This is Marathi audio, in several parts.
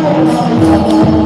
माऊली,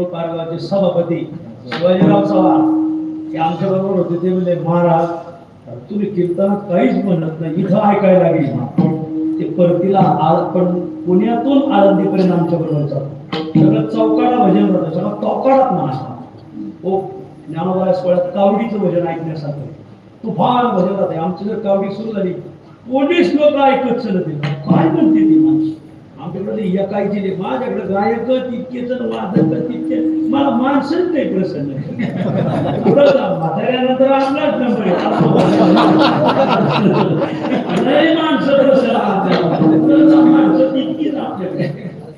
म्हणजे मंगळूर सभापती शिवाजीराव चव्हाण ते आमच्या बरोबर होते. ते म्हणजे महाराज तुम्ही कीर्तनात काहीच म्हणत नाही. इथं ऐकायला लागेल ते परतीला आ- पण पुण्यातून आळंदीपर्यंत आमच्या बरोबर जातो सगळं चौकाडा भजन होतं. सगळं चौकाडात म्हणा ओ ज्ञानोबा सोहळ्यात कावडीचं भजन ऐकण्यासाठी तुफान भजन राहते आमची जर कावडी सुरू झाली पोलीस लोक ऐकत चलत काय म्हणते ती माणसं? आमच्याकडे एकायची नाही माझ्याकडे गायक तितके जण वादक तितके. मला माणसंच नाही प्रसन्न. म्हाताऱ्याला तर म्हाताऱ्यानंतर आपलाच नंबर नाही माणसं प्रसन्न माणसं तितकीच आपल्याकडे.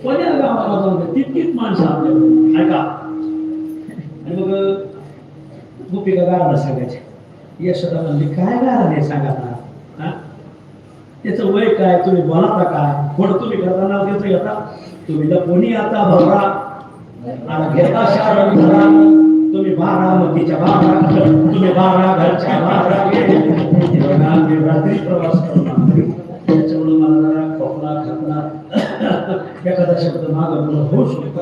कोण्या गावाला जाऊ दे, तितकीच माणसं आपल्याकडे. ऐका. आणि मग गोपिका गाणं सांगायचे. यशोदा म्हणली काय गाराने सांगा? त्याचं वय काय? तुम्ही बोलाता काय? थोडं तुम्ही करताना देतो येता तुम्ही कोणी आता भवरा. आणि घेता शार भरा तुम्ही बारा बारामतीच्या बारा तुम्ही बारा घरच्या बारा रात्री प्रवास करणार. त्याच्यामुळे मला जरा खोकला खाकला एखादा शब्द मागं पुढं होऊ शकतो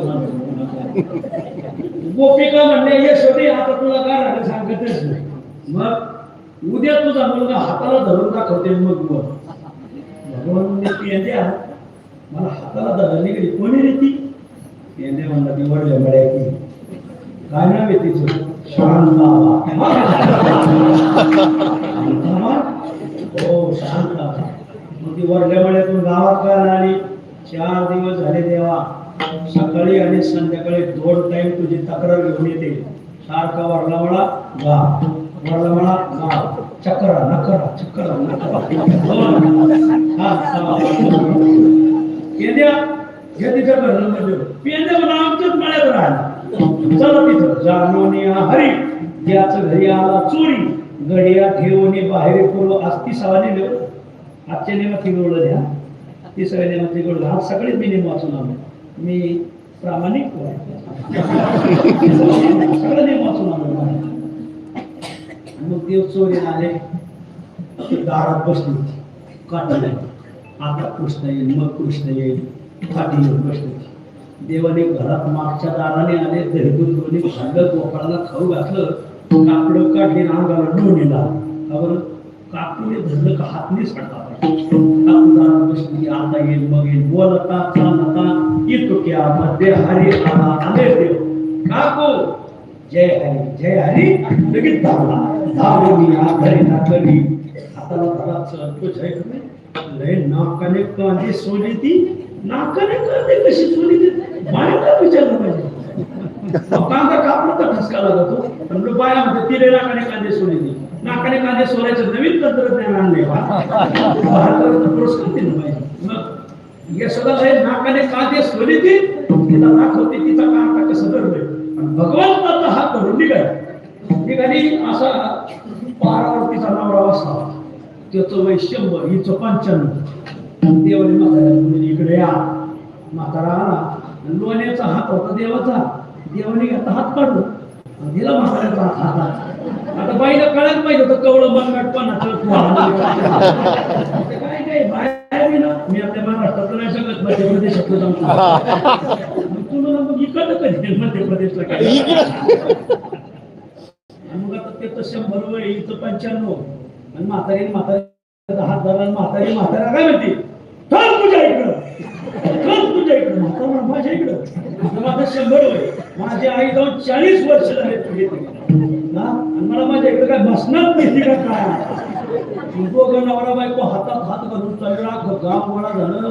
गोपिका म्हणले हे यशोदी आता तुला काय राहते सांगतच नाही. मग उद्या तुझा मुलगा हाताला धरून दाखवते मग मग भगवान म्हणजे मला हाताला दादा निघली कोणी रे येणे म्हणला ती वडल्या मड्याची काय नाव आहे तिचं? शांताबा हो शांताबा मग ती वरल्यामुळेतून गावात काय आली. चार दिवस झाले देवा. सकाळी आणि संध्याकाळी दोन टाइम तुझी तक्रार घेऊन येते. सारखा वरला म्हणा गा वरला म्हणा गा चक्कर नकरा चक्कर नकरा. हा, हा. तिच्या घरनं म्हणजे पेंद्या म्हणा आमच्याच मळ्यात राहिला चला तिथं. जानोनी हरी. द्याचं घरी आला चोरी. गडिया ठेवणी बाहेर पुरो आज ती सवानी लिहू आजच्या नियमात तिगोळलं द्या ती सगळ्या नियमात तिगोळलं हा सगळेच मी नियम वाचून आलो मी प्रामाणिक सगळं नियम वाचून आलो मग देव चोरी आले. दारात बसली होती. काटा नाही आता कृष्ण येईल मग कृष्ण येईल. काठी येऊन बसली होती. देवाने घरात मागच्या दाराने आले दूध दोन्ही भांडत गोपाळाला खाऊ घातलं कापडं काढली अंगाला डोणीला बरं? कापडे धरलं का हातने सडतात दारात बसली आता येईल मग येईल. बोलता चालता इतक्या मध्ये हरी आला आले देव. काको! जय हरी जय हरी. लगेच धावला. धावली मी आघाडी नाकली हाताला धरा चढतो जय हरी लय नाकाने कांदे सोली ती. नाकाने कांदे कशी सोली ती? बायका विचारलं पाहिजे. मग कांदा कापला तर ठसका लागतो. म्हणलं बाया म्हणते तिने नाकाने कांदे सोली ती. नाकाने कांदे सोलायचं नवीन तंत्रज्ञान आणले भारताला पुरस्कार दिला पाहिजे. मग यशोदा लय नाकाने कांदे सोली ती. तिला दाखवते तिचा कांदा कसं धरलंय आणि भगवंताचा हात धरून आहे निघाली. असा पारावरतीचा नवरा बसला त्याचं वय शंभर हिचं पंच्याण्णव. देवाने म्हाताऱ्याला इकडे या. म्हातारा आला. लोण्याचा हात होता देवाचा. देवाने घेतला हात काढून. दिला म्हाताऱ्याचा हात. हातात आता बाईला कळायला पाहिजे होतं कवळं मनगटपणाचं काय काय बाहेर मी आपल्या महाराष्ट्रात नाही सगळं मध्य प्रदेशातलं जाऊन मग तुला मग मध्य प्रदेशला मग आता ते तर शंभर वय इथं पंच्याण्णव. आणि म्हातारी म्हातारी हात धरला आणि म्हातारी म्हातारा काय म्हणते? चल तुझ्या इकडं. चल तुझ्या इकडं. म्हातारा माझ्या इकडं. आता माझं शंभर वय माझी आई जाऊन चाळीस वर्ष झाले तुझे ना आणि मला माझ्या इकडे काय बसणार नाही का काय? दोघं नवरा बायको हातात हात घालून चालला गाव गोळा झालं.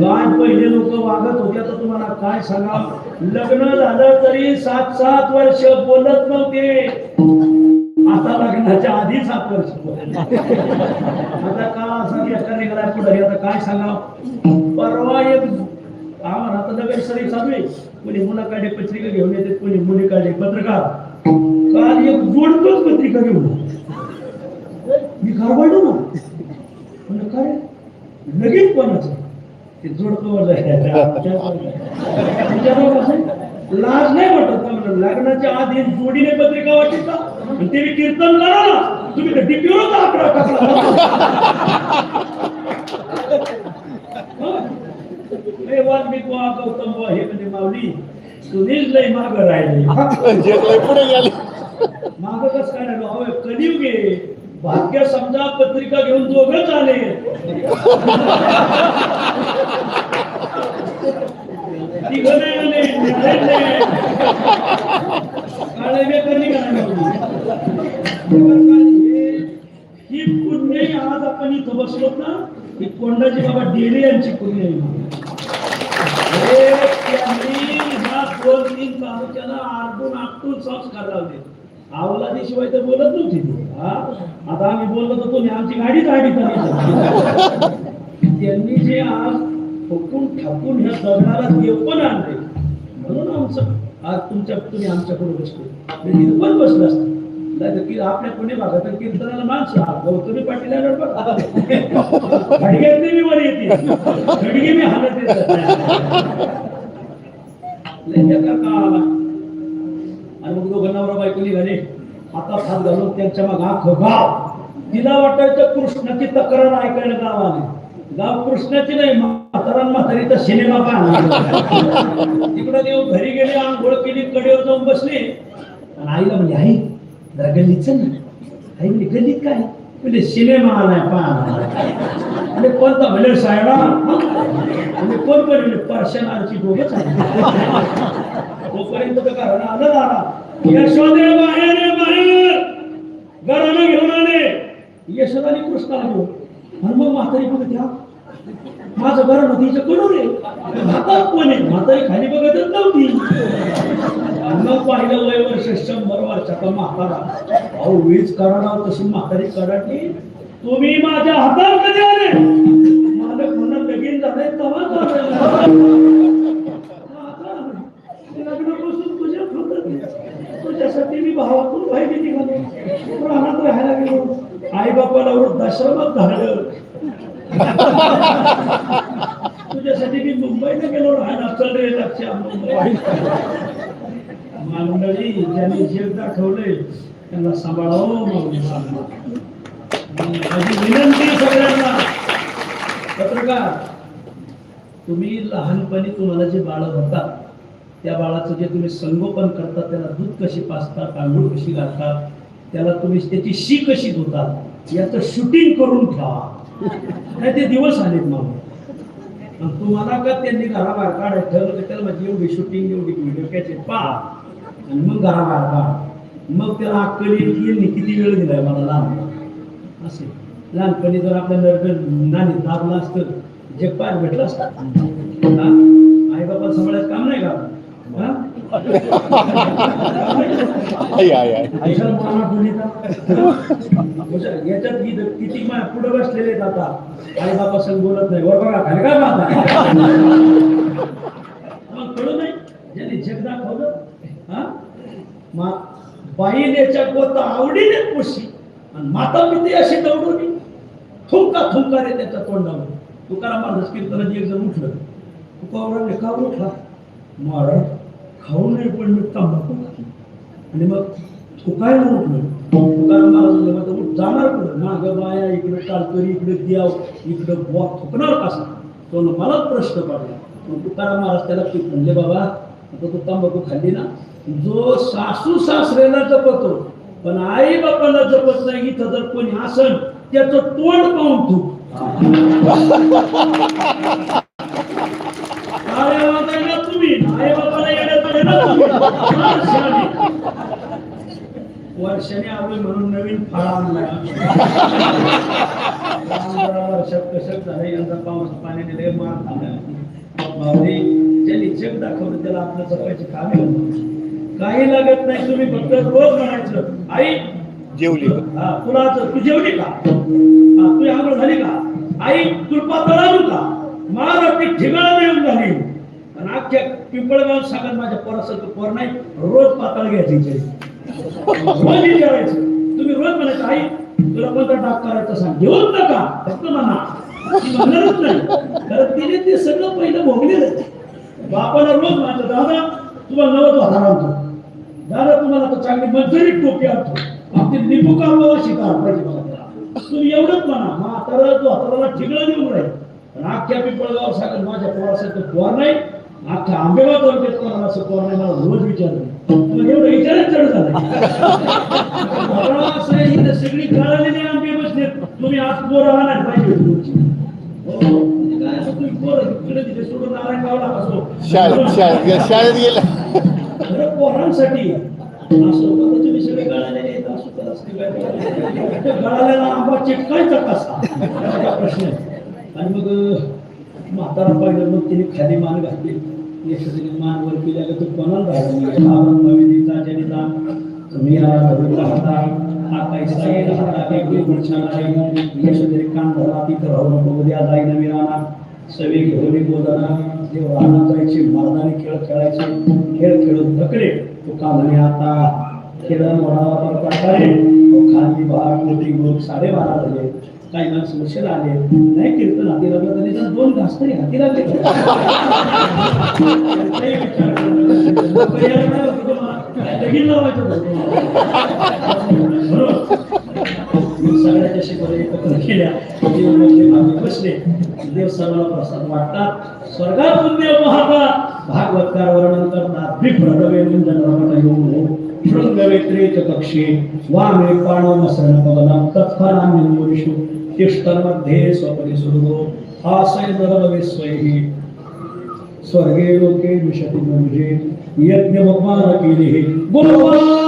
गाय पहिले लोक वागत होते तर तुम्हाला काय सांगा लग्न झालं तरी सात सात वर्ष बोलत नव्हते. आता लग्नाच्या आधी सात वर्ष आता का असा एका निघाला पुढे आता काय सांगा परवा एक आम्हाला आता नवीन सरी चालू आहे. कोणी मुलाकडे पत्रिका घेऊन येते कोणी मुलीकडे पत्रकार. काल एक जोडतोच पत्रिका घेऊन. घाबरलो ना. म्हणलं काय? लगेच कोणाचं? ते जोडतो लाज नाही वाटत. का म्हणलं लग्नाच्या आधी जोडीने पत्रिका वाटते का आणि ते बी कीर्तन करा ना तुम्ही तर डिप्युरोचा आकडा टाकला? हे. वाल्मिक वा गौतम वा हे म्हणजे माऊली सुनील लय माग राहिले. पुढे गेले. माग कस काय राहिलो? अहो कलियुग आहे भाग्य समजा पत्रिका घेऊन दोघच आले ही पुण्य आज आपण इथं बसलो ना ही कोंडाजी बाबा डेरे यांची पुण्य आहे. हे त्यांनी ह्या दोन तीन तालुक्याला आरडून संस्कार लावले. अवलादीशिवाय तर बोलत नव्हती ती. हा? आता आम्ही बोललो तर तुम्ही आमची गाडी गाडी त्यांनी जे आज फुकून ठाकून ह्या दगडाला पण आणले म्हणून आमचं आज तुमच्या तुम्ही आमच्याकडे बसतो पण बसलं असतं. नाही तर की आपल्या पुणे भागात कीर्तनाला माणसं गौतमी पाटील घडग्यातली मी वर येते घडगे मी हालत येत नाही. त्या काळ आला आणि मग दोघं नवरा बायकोली निघाले हातात हात घालून त्यांच्या मग आख गाव तिला वाटायचं कृष्णाची तक्रार ऐकायला गावाने गाव कृष्णाची नाही म्हातारा म्हातारीचा सिनेमा पाहणार. तिकडं देऊ घरी गेले आंघोळ केली कडेवर जाऊन बसले. आणि आईला म्हणजे आई जरा गल्लीत ना. आई म्हणजे गल्लीत काय? म्हणजे सिनेमा आलाय पाहणार. आणि कोणता भले साहेबा तुम्ही कोण पण म्हणजे पर्शन आरची तोपर्यंत तर कारण आलं दादा यशोदे बाहेर बाहेर घरानं घेऊन आले. यशोदाने कृष्ण आलो. आणि मग म्हातारी बघ द्या माझं घर नदीचं कडून आहे. हातात कोण आहे? म्हातारी खाली बघतच नव्हती. मग पाहिलं वय वर्ष शंभर वर्षाचा म्हातारा. अहो वीज कराडा तशी म्हातारी कराडली. तुम्ही माझ्या हातावर कधी आले? मालक म्हणून लगीन झालंय तेव्हा लग्नापासून तुझ्या तुझ्यासाठी मी भावातून माहिती निघालो. राहण्यात राहायला गेलो. आई बापाला वृद्धाश्रमात धाडलं तुझ्यासाठी मी मुंबईला गेलो. राहायला चल रे लक्ष्या मुंबई. मंडळी ज्यांनी जीव दाखवले त्यांना सांभाळावं मग माझी विनंती आहे सगळ्यांना पत्रकार तुम्ही लहानपणी तुम्हाला जे बाळ होतात त्या बाळाचं जे तुम्ही संगोपन करता त्याला दूध कशी पाचता तांदूळ कशी घालतात त्याला तुम्ही त्याची शी कशी धुतात याचं शूटिंग करून ठेवा. काय ते दिवस आलेत मग. आणि तुम्हाला का त्यांनी घराबाहेर काढायचं ठरवलं की त्याला माझी एवढी शूटिंग एवढी व्हिडिओ कॅचे पा आणि मग घराबाहेर काढ. मग त्याला अक्कल येईल की किती वेळ दिलाय मला लहान. असे. लहानपणी जर आपल्या नरगण नाणी दाबलं असतं जग पार भेटलं असतं. आई बाबा सांभाळायचं काम नाही का? का? याच्यात किती पुढे बसलेले आता. आई बाबा संग बोलत नाही. खाली काय पाहता मग कळू नाही? ज्यांनी जग दाखवलं हा? मा बाईनेच्या पोत आवडीने पोशी. आणि माता मी अशी दौडवली थुंका थुंका रे त्याच्या तोंडावर. तुकाराम महाराज कीर्तनाची एक जण उठलं. तुका का उठला. महाराज खाऊ नये पण मी तंबाखू घातली आणि मग थुकायला उठलं. तुकाराम महाराज "मग उठ जाणार कुठं? माग बाया इकडे टालकरी इकडे द्याव इकडे बुवा थुकणार कसा तो मलाच प्रश्न पडला. मग तुकाराम महाराज त्याला म्हणले बाबा आता तू तंबाखू खाल्ली ना जो सासू सासऱ्याला जपतो पण आई बापाला जपत नाही इथं जर कोणी आसन त्याचं तोंड पाहून तू तुम्ही वर्षाने वर्षाने आलोय म्हणून नवीन फळ आणलाय पंधरा वर्षात कसं झालं यंदा पाऊस पाण्याने लय मार खाल्ला. बावरी ज्यांनी जग दाखवलं त्याला आपलं जपायचे काम काही लागत नाही तुम्ही फक्त रोज म्हणायचं आई जेवली हा तुला तू जेवली का? तुझी आंघोळ झाली का? आई तुला तळालू का? मला ती ठिकाणा मिळून झाली. आणि अख्ख्या पिंपळगाव सांगत माझ्या पोरासारखं पोर नाही रोज पातळ घ्यायची रोज विचारायचं तुम्ही रोज म्हणायचं आई तुला कोणता डाक करायचा सांग? घेऊन नका फक्त म्हणा. ती म्हणणारच नाही. कारण तिने ते सगळं पहिलं भोगलेलं बापाला रोज म्हणतो दादा तुम्हाला नवत हजार दादा तुम्हाला तर चांगली मंजुरी टोपी आणतो. आपली निंबू काढवा शिका पाहिजे मला त्याला. तुम्ही एवढंच म्हणा मग आता तो हाताला ठिकला देऊन राहील. पण अख्ख्या पिंपळगाव सांगत माझ्या पोरासारखं पोर नाही अख्ख्या आंबेगाव तालुक्यात कोणाला असं पोर नाही मला रोज विचारलं एवढं विचारच चढ झालं असं इथं सगळी कळालेली आंबे बसलेत. तुम्ही आज पोरं आणत पाहिजे. हो, म्हणजे शाळेत शाळेत गेला. पोरांसाठी असं होतं तर तुम्ही सगळे गळालेले आहेत, आंबा चिटकायचा कसा प्रश्न आणि मग म्हातारा पाहिलं मग तिने खाली मान घातली यशस्वी मान वर केली तो कोणाला राहिला ब्रह्मविधीचा जनिता तुम्ही राहता हा कैसा येईल हाता वेगळी गुणछान आहे यशोदीने कान धरा तिथं राहू नको उद्या जाईन मी राहणार सवे घेऊन बोलना देव राहणार जायचे मर्दाने खेळ खेळायचे खेळ खेळून थकले. तो का म्हणे आता खेळ मोडावा प्रकारे तो खाली भाग मोठी ग्रुप साडेबारा झाले. काही माणसं उशीर आले. नाही कीर्तन हाती लागलं तर निदान दोन घास तरी हाती लागले. सगळ्याच्या शिकवले एकत्र केल्या भावी बसले. देव सर्वांना प्रसाद वाटतात. स्वर्गातून देव पाहता भागवतकार वर्णन करतात. विप्रदवे मुंजन शृंगवेत्रेच कक्षे वामे पाणो मसरण पवनं तत्फलान्यमुषु तिष्ठन्मध्ये स्वपरि सुरगो आसय नरलवे स्वैहि स्वर्गे लोके विशति म्हणजे यज्ञ भगवान केले भगवान